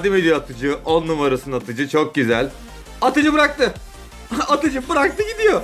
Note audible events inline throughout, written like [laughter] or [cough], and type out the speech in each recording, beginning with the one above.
Yardım ediyor atıcı. 10 numarasının atıcı. Çok güzel. Atıcı bıraktı. [laughs] atıcı bıraktı gidiyor.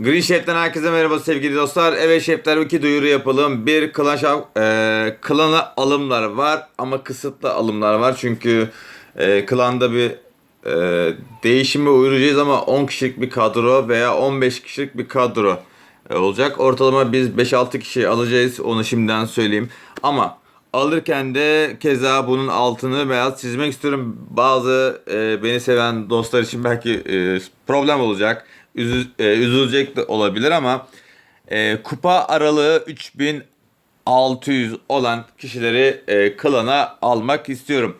Green Chef'ten herkese merhaba sevgili dostlar. Evet şefler iki duyuru yapalım. Bir Clash of, e, klana alımlar var ama kısıtlı alımlar var. Çünkü e, klanda bir e, değişime uğrayacağız ama 10 kişilik bir kadro veya 15 kişilik bir kadro e, olacak. Ortalama biz 5-6 kişi alacağız onu şimdiden söyleyeyim. Ama alırken de keza bunun altını beyaz çizmek istiyorum. Bazı e, beni seven dostlar için belki e, problem olacak. Üzü, e, üzülecek de olabilir ama e, kupa aralığı 3600 olan kişileri e, klana almak istiyorum.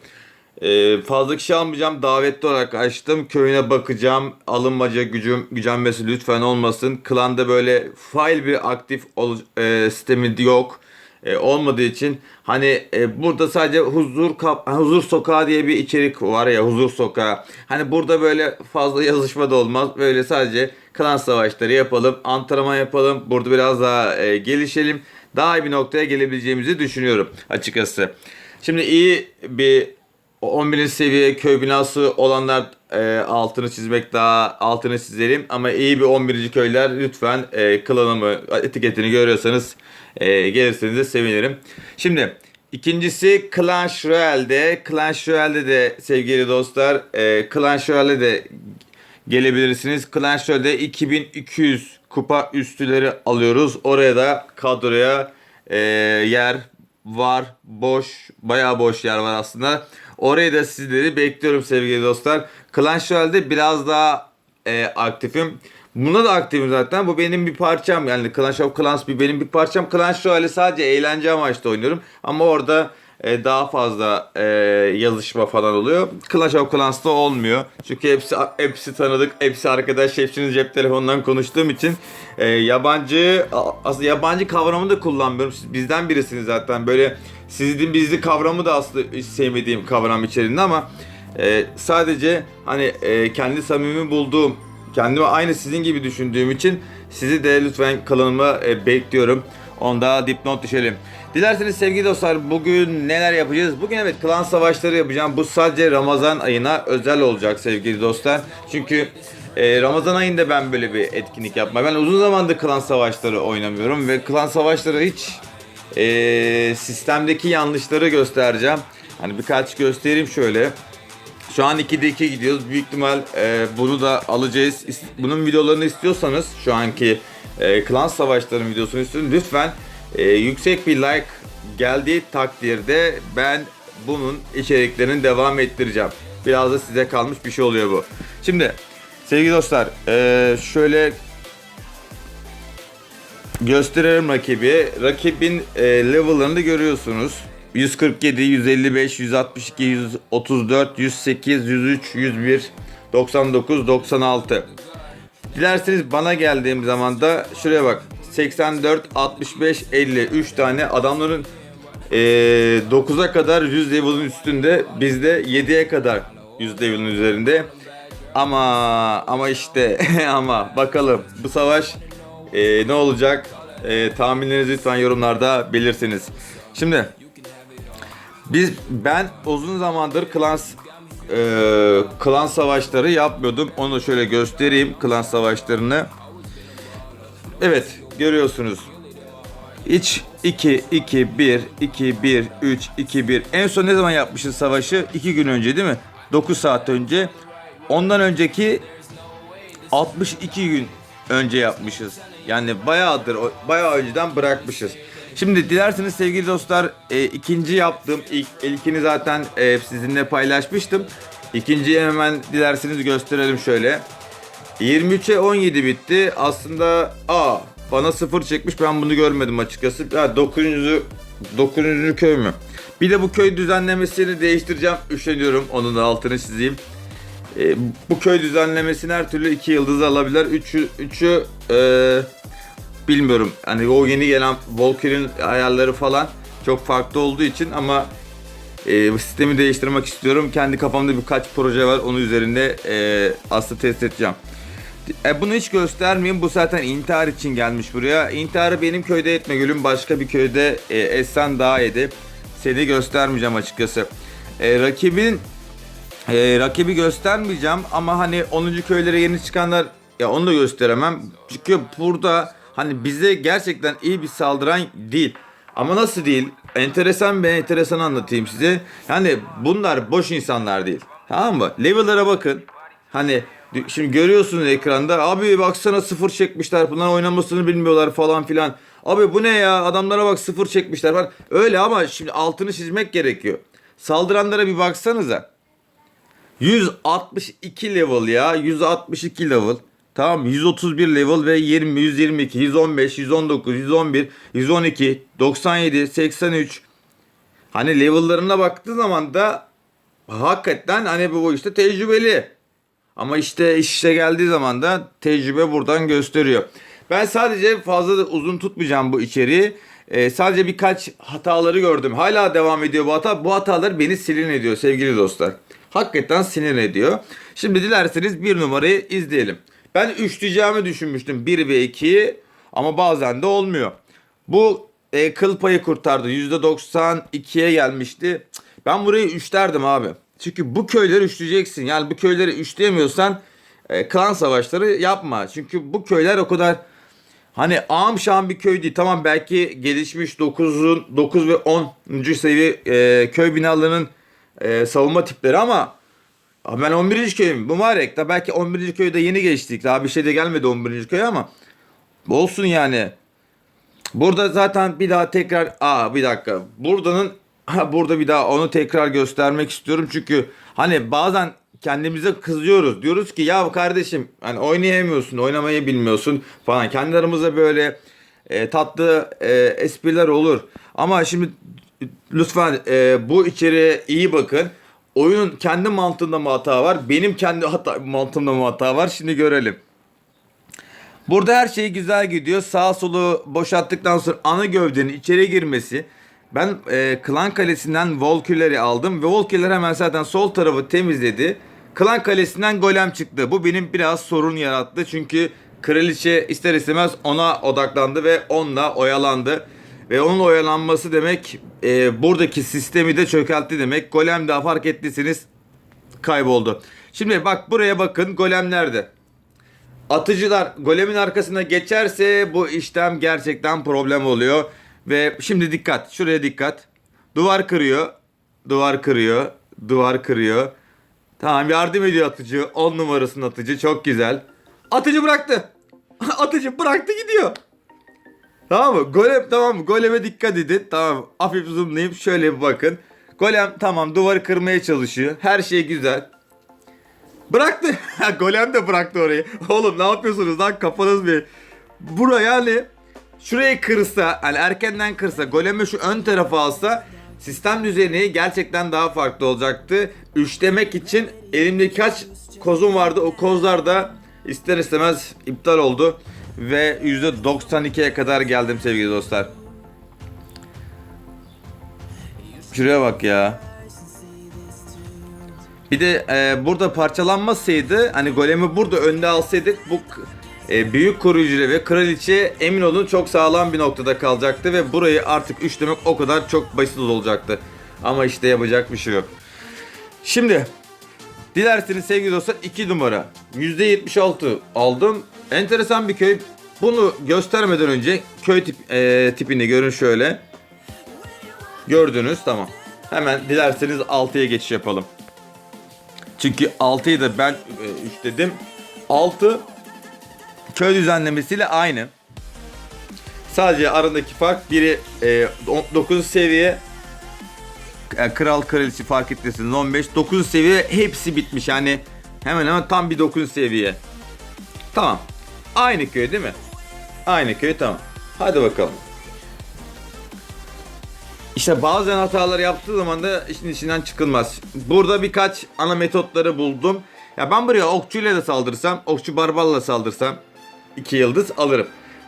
E, fazla kişi almayacağım. Davetli olarak açtım. Köyüne bakacağım. Alınmaca gücüm gücenmesi lütfen olmasın. Klanda böyle fail bir aktif ol, e, sistemi yok. E, olmadığı için hani e, burada sadece huzur kap huzur sokağı diye bir içerik var ya huzur sokağı. Hani burada böyle fazla yazışma da olmaz. Böyle sadece klan savaşları yapalım, antrenman yapalım. Burada biraz daha e, gelişelim. Daha iyi bir noktaya gelebileceğimizi düşünüyorum açıkçası. Şimdi iyi bir 11. seviye köy binası olanlar e, altını çizmek daha altını çizelim ama iyi bir 11. köyler lütfen e, klanımı etiketini görüyorsanız e, gelirseniz de sevinirim. Şimdi ikincisi Clash Royale'de Clash Royale'de de sevgili dostlar e, Clash Royale'de de gelebilirsiniz. Clash Royale'de 2200 kupa üstüleri alıyoruz. Oraya da kadroya e, yer var. Boş, bayağı boş yer var aslında. Oraya da sizleri bekliyorum sevgili dostlar. Clash Royale'de biraz daha e, aktifim. Buna da aktifim zaten. Bu benim bir parçam. Yani Clash of Clans bir benim bir parçam. Clash Royale sadece eğlence amaçlı oynuyorum. Ama orada e, daha fazla e, yazışma falan oluyor. Clash of Clans'ta olmuyor. Çünkü hepsi hepsi tanıdık, hepsi arkadaş, hepsinin cep telefonundan konuştuğum için e, yabancı aslında yabancı kavramını da kullanmıyorum. Siz bizden birisiniz zaten. Böyle sizin bizli kavramı da aslında sevmediğim kavram içerisinde ama e, sadece hani e, kendi samimi bulduğum, kendimi aynı sizin gibi düşündüğüm için sizi de lütfen kanalıma e, bekliyorum. Onda dipnot düşelim. Dilerseniz sevgili dostlar bugün neler yapacağız? Bugün evet klan savaşları yapacağım. Bu sadece Ramazan ayına özel olacak sevgili dostlar. Çünkü e, Ramazan ayında ben böyle bir etkinlik yapma. Ben uzun zamandır klan savaşları oynamıyorum ve klan savaşları hiç e, sistemdeki yanlışları göstereceğim. Hani birkaç göstereyim şöyle. Şu an 2'de 2 gidiyoruz. Büyük ihtimal e, bunu da alacağız. Bunun videolarını istiyorsanız şu anki e, klan savaşlarının videosunu istiyorum. Lütfen e, yüksek bir like geldiği takdirde ben bunun içeriklerini devam ettireceğim. Biraz da size kalmış bir şey oluyor bu. Şimdi sevgili dostlar e, şöyle gösterelim rakibi. Rakibin e, level'larını görüyorsunuz. 147, 155, 162, 134, 108, 103, 101, 99, 96. Dilerseniz bana geldiğim zaman da şuraya bak. 84, 65, 50. 3 tane adamların e, 9'a kadar 100 level'ın üstünde. Bizde 7'ye kadar 100 level'ın üzerinde. Ama ama işte [laughs] ama bakalım bu savaş e, ne olacak? E, tahminlerinizi lütfen yorumlarda belirsiniz. Şimdi biz ben uzun zamandır klan e, klan savaşları yapmıyordum. Onu şöyle göstereyim klan savaşlarını. Evet görüyorsunuz. Hiç 2 2 1 2 1 3 2 1. En son ne zaman yapmışız savaşı? 2 gün önce değil mi? 9 saat önce. Ondan önceki 62 gün önce yapmışız. Yani bayağıdır, bayağı önceden bırakmışız. Şimdi dilerseniz sevgili dostlar e, ikinci yaptığım ilk ilkini zaten e, sizinle paylaşmıştım. İkinciyi hemen dilerseniz gösterelim şöyle. 23'e 17 bitti. Aslında a bana 0 çekmiş ben bunu görmedim açıkçası. Ha 9. 9. köy mü? Bir de bu köy düzenlemesini değiştireceğim. Üşeniyorum. Onun da altını çizeyim. E, bu köy düzenlemesini her türlü 2 yıldız alabilir. 3'ü 3'ü e, bilmiyorum. Hani o yeni gelen Volker'in ayarları falan çok farklı olduğu için ama e, sistemi değiştirmek istiyorum. Kendi kafamda birkaç proje var. Onun üzerinde e, aslında test edeceğim. E, bunu hiç göstermeyeyim. Bu zaten intihar için gelmiş buraya. İntiharı benim köyde etme gülüm. Başka bir köyde e, etsen daha iyiydi. Seni göstermeyeceğim açıkçası. E, rakibin e, rakibi göstermeyeceğim ama hani 10. köylere yeni çıkanlar ya onu da gösteremem. Çünkü burada hani bize gerçekten iyi bir saldıran değil. Ama nasıl değil? Enteresan bir enteresan anlatayım size. Yani bunlar boş insanlar değil. Tamam mı? Level'lara bakın. Hani şimdi görüyorsunuz ekranda. Abi baksana sıfır çekmişler. Bunlar oynamasını bilmiyorlar falan filan. Abi bu ne ya? Adamlara bak sıfır çekmişler falan. Öyle ama şimdi altını çizmek gerekiyor. Saldıranlara bir baksanıza. 162 level ya. 162 level. Tamam 131 level ve 20, 122, 115, 119, 111, 112, 97, 83. Hani level'larına baktığı zaman da hakikaten hani bu işte tecrübeli. Ama işte işe geldiği zaman da tecrübe buradan gösteriyor. Ben sadece fazla da uzun tutmayacağım bu içeriği. Ee, sadece birkaç hataları gördüm. Hala devam ediyor bu hata. Bu hatalar beni sinir ediyor sevgili dostlar. Hakikaten sinir ediyor. Şimdi dilerseniz bir numarayı izleyelim. Ben 3 diyeceğimi düşünmüştüm 1 ve 2'yi ama bazen de olmuyor. Bu e, kıl payı kurtardı. %92'ye gelmişti. Ben burayı 3 derdim abi. Çünkü bu köyleri üçleyeceksin. Yani bu köyleri üçleyemiyorsan e, klan savaşları yapma. Çünkü bu köyler o kadar hani ağam şam bir köy değil. Tamam belki gelişmiş 9'un 9 ve 10. seviye e, köy binalarının e, savunma tipleri ama ben 11. köyüm. Mübarek. Da belki 11. köyde yeni geçtik. Daha bir şey de gelmedi 11. köye ama olsun yani. Burada zaten bir daha tekrar aa bir dakika. Buradanın burada bir daha onu tekrar göstermek istiyorum çünkü hani bazen kendimize kızıyoruz. Diyoruz ki ya kardeşim hani oynayamıyorsun, oynamayı bilmiyorsun falan. Kendi aramızda böyle e, tatlı e, espriler olur. Ama şimdi lütfen e, bu içeriye iyi bakın. Oyunun kendi mantığında mı hata var? Benim kendi hata, mantığımda mı hata var? Şimdi görelim. Burada her şey güzel gidiyor. Sağ solu boşalttıktan sonra ana gövdenin içeri girmesi. Ben e, Klan Kalesi'nden Volkülleri aldım ve Volküller hemen zaten sol tarafı temizledi. Klan Kalesi'nden golem çıktı. Bu benim biraz sorun yarattı. Çünkü kraliçe ister istemez ona odaklandı ve onunla oyalandı. Ve onun oyalanması demek e, buradaki sistemi de çökeltti demek. Golem daha fark ettiyseniz kayboldu. Şimdi bak buraya bakın golem nerede? Atıcılar golemin arkasına geçerse bu işlem gerçekten problem oluyor. Ve şimdi dikkat şuraya dikkat. Duvar kırıyor. Duvar kırıyor. Duvar kırıyor. Tamam yardım ediyor atıcı. 10 numarasının atıcı çok güzel. Atıcı bıraktı. [laughs] atıcı bıraktı gidiyor. Tamam mı? Golem tamam mı? Goleme dikkat edin. Tamam Hafif zoomlayayım şöyle bir bakın. Golem tamam duvarı kırmaya çalışıyor. Her şey güzel. Bıraktı. [laughs] Golem de bıraktı orayı. Oğlum ne yapıyorsunuz lan kafanız bir. Bura yani şurayı kırsa hani erkenden kırsa golemi şu ön tarafa alsa sistem düzeni gerçekten daha farklı olacaktı. Üçlemek için elimde kaç kozum vardı o kozlar da ister istemez iptal oldu. Ve %92'ye kadar geldim sevgili dostlar. Şuraya bak ya. Bir de e, burada parçalanmasaydı hani golemi burada önde alsaydık bu e, büyük koruyucu ve kraliçe emin olun çok sağlam bir noktada kalacaktı ve burayı artık üçlemek o kadar çok basit olacaktı. Ama işte yapacak bir şey yok. Şimdi dilerseniz sevgili dostlar 2 numara %76 aldım. Enteresan bir köy. Bunu göstermeden önce köy tip, e, tipini görün şöyle. Gördünüz tamam. Hemen dilerseniz 6'ya geçiş yapalım. Çünkü 6'yı da ben 3 dedim. 6 köy düzenlemesiyle aynı. Sadece arasındaki fark biri e, 9 seviye e, kral kraliçe fark etmesiniz 15 9 seviye hepsi bitmiş yani hemen hemen tam bir 9 seviye. Tamam. Aynı köy değil mi? Aynı köy tamam. Hadi bakalım. İşte bazen hatalar yaptığı zaman da işin içinden çıkılmaz. Burada birkaç ana metotları buldum. Ya ben buraya okçuyla da saldırsam, okçu barballa saldırsam 2 yıldız alırım.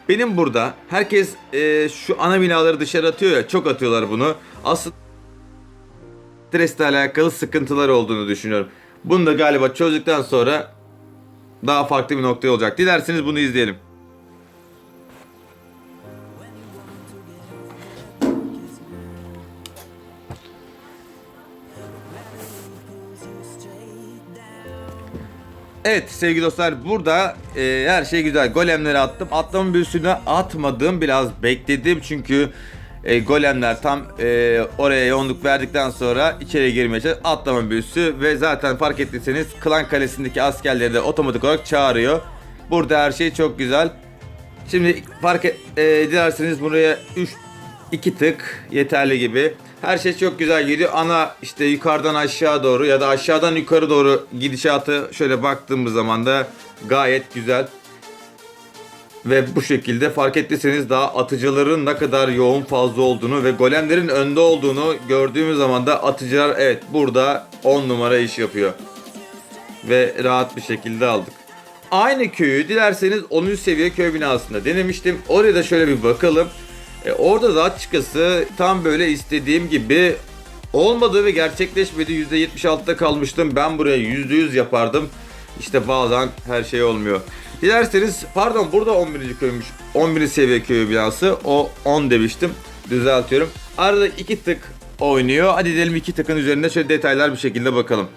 Benim burada herkes e, şu ana binaları dışarı atıyor ya çok atıyorlar bunu. Aslında stresle alakalı sıkıntılar olduğunu düşünüyorum. Bunu da galiba çözdükten sonra daha farklı bir nokta olacak. Dilerseniz bunu izleyelim. Evet sevgili dostlar burada e, her şey güzel. Golemleri attım. Atlama büyüsüne atmadım. Biraz bekledim çünkü e, golemler tam e, oraya yoğunluk verdikten sonra içeri girmeye çalıştı. Atlama büyüsü ve zaten fark ettiyseniz klan kalesindeki askerleri de otomatik olarak çağırıyor. Burada her şey çok güzel. Şimdi fark et, e, buraya 3 2 tık yeterli gibi. Her şey çok güzel gidiyor. Ana işte yukarıdan aşağı doğru ya da aşağıdan yukarı doğru gidişatı şöyle baktığımız zaman da gayet güzel. Ve bu şekilde fark ettiyseniz daha atıcıların ne kadar yoğun fazla olduğunu ve golemlerin önde olduğunu gördüğümüz zaman da atıcılar evet burada 10 numara iş yapıyor. Ve rahat bir şekilde aldık. Aynı köyü dilerseniz 10. seviye köy binasında denemiştim. Oraya da şöyle bir bakalım. E, orada da açıkçası tam böyle istediğim gibi olmadı ve gerçekleşmedi. %76'da kalmıştım. Ben buraya %100 yapardım. İşte bazen her şey olmuyor. Dilerseniz pardon burada 11. köymüş. 11. seviye köy binası. O 10 demiştim. Düzeltiyorum. Arada 2 tık oynuyor. Hadi gidelim 2 tıkın üzerinde şöyle detaylar bir şekilde bakalım.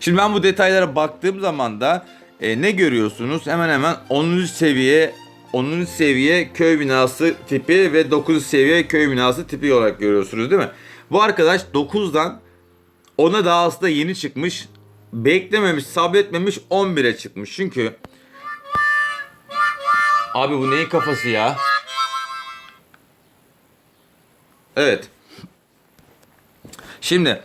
Şimdi ben bu detaylara baktığım zaman da e, ne görüyorsunuz? Hemen hemen 10. seviye 10. seviye köy binası tipi ve 9. seviye köy binası tipi olarak görüyorsunuz değil mi? Bu arkadaş 9'dan 10'a daha aslında yeni çıkmış. Beklememiş, sabretmemiş 11'e çıkmış. Çünkü Abi bu neyin kafası ya? Evet. Şimdi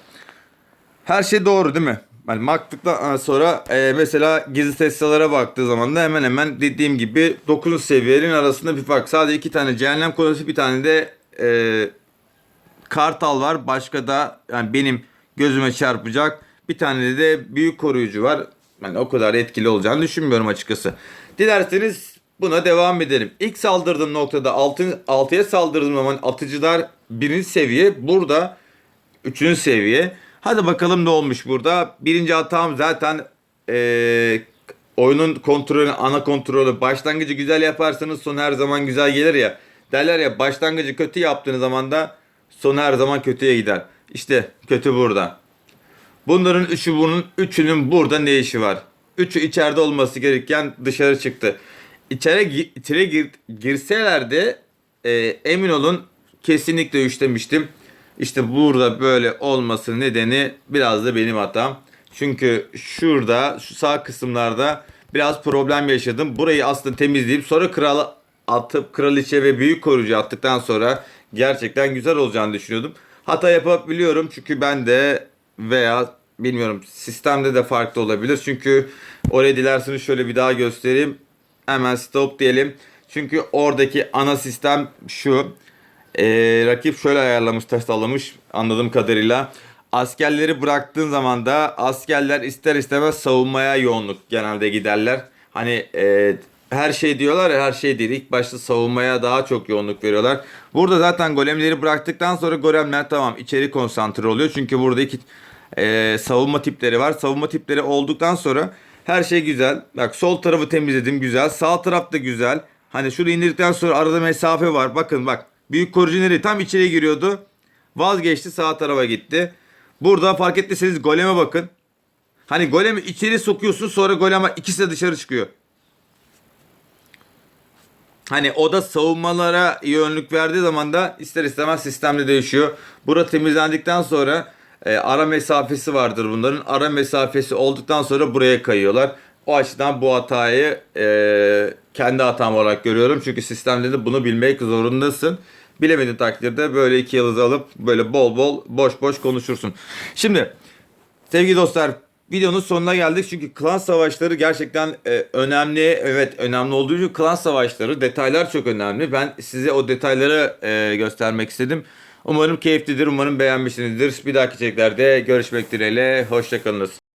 her şey doğru değil mi? Yani baktıktan sonra e, mesela gizli testalara baktığı zaman da hemen hemen dediğim gibi 9 seviyenin arasında bir fark. Sadece iki tane cehennem konusu bir tane de e, kartal var. Başka da yani benim gözüme çarpacak bir tane de büyük koruyucu var. Yani o kadar etkili olacağını düşünmüyorum açıkçası. Dilerseniz buna devam edelim. İlk saldırdığım noktada 6, 6'ya saldırdığım zaman atıcılar birinci seviye. Burada Üçüncü seviye. Hadi bakalım ne olmuş burada. Birinci hatam zaten eee, oyunun kontrolü, ana kontrolü. Başlangıcı güzel yaparsanız son her zaman güzel gelir ya. Derler ya başlangıcı kötü yaptığınız zaman da son her zaman kötüye gider. İşte kötü burada. Bunların üçü bunun üçünün burada ne işi var? Üçü içeride olması gereken dışarı çıktı. İçeri, içeri gir, girselerdi e, emin olun kesinlikle üç demiştim. İşte burada böyle olması nedeni biraz da benim hatam. Çünkü şurada şu sağ kısımlarda biraz problem yaşadım. Burayı aslında temizleyip sonra kralı atıp kraliçe ve büyük koruyucu attıktan sonra gerçekten güzel olacağını düşünüyordum. Hata yapabiliyorum çünkü ben de veya bilmiyorum sistemde de farklı olabilir. Çünkü oraya dilerseniz şöyle bir daha göstereyim. Hemen stop diyelim. Çünkü oradaki ana sistem şu. Ee, rakip şöyle ayarlamış, tasarlamış anladığım kadarıyla. Askerleri bıraktığın zaman da askerler ister istemez savunmaya yoğunluk genelde giderler. Hani e, her şey diyorlar ya her şey değil. İlk başta savunmaya daha çok yoğunluk veriyorlar. Burada zaten golemleri bıraktıktan sonra golemler tamam içeri konsantre oluyor. Çünkü burada iki e, savunma tipleri var. Savunma tipleri olduktan sonra her şey güzel. Bak sol tarafı temizledim güzel. Sağ taraf da güzel. Hani şunu indirdikten sonra arada mesafe var. Bakın bak. Büyük koruyucu? Tam içeri giriyordu. Vazgeçti sağ tarafa gitti. Burada fark ettiyseniz goleme bakın. Hani golemi içeri sokuyorsun sonra goleme ikisi de dışarı çıkıyor. Hani o da savunmalara yönlük verdiği zaman da ister istemez sistemde değişiyor. Bura temizlendikten sonra e, ara mesafesi vardır bunların. Ara mesafesi olduktan sonra buraya kayıyorlar. O açıdan bu hatayı e, kendi hatam olarak görüyorum. Çünkü sistemde de bunu bilmek zorundasın. Bilemediğin takdirde böyle iki yıldız alıp böyle bol bol boş boş konuşursun. Şimdi Sevgili dostlar videonun sonuna geldik çünkü klan savaşları gerçekten e, önemli. Evet önemli olduğu için klan savaşları detaylar çok önemli. Ben size o detayları e, göstermek istedim. Umarım keyiflidir, umarım beğenmişsinizdir. Bir dahaki içeriklerde görüşmek dileğiyle. Hoşçakalınız.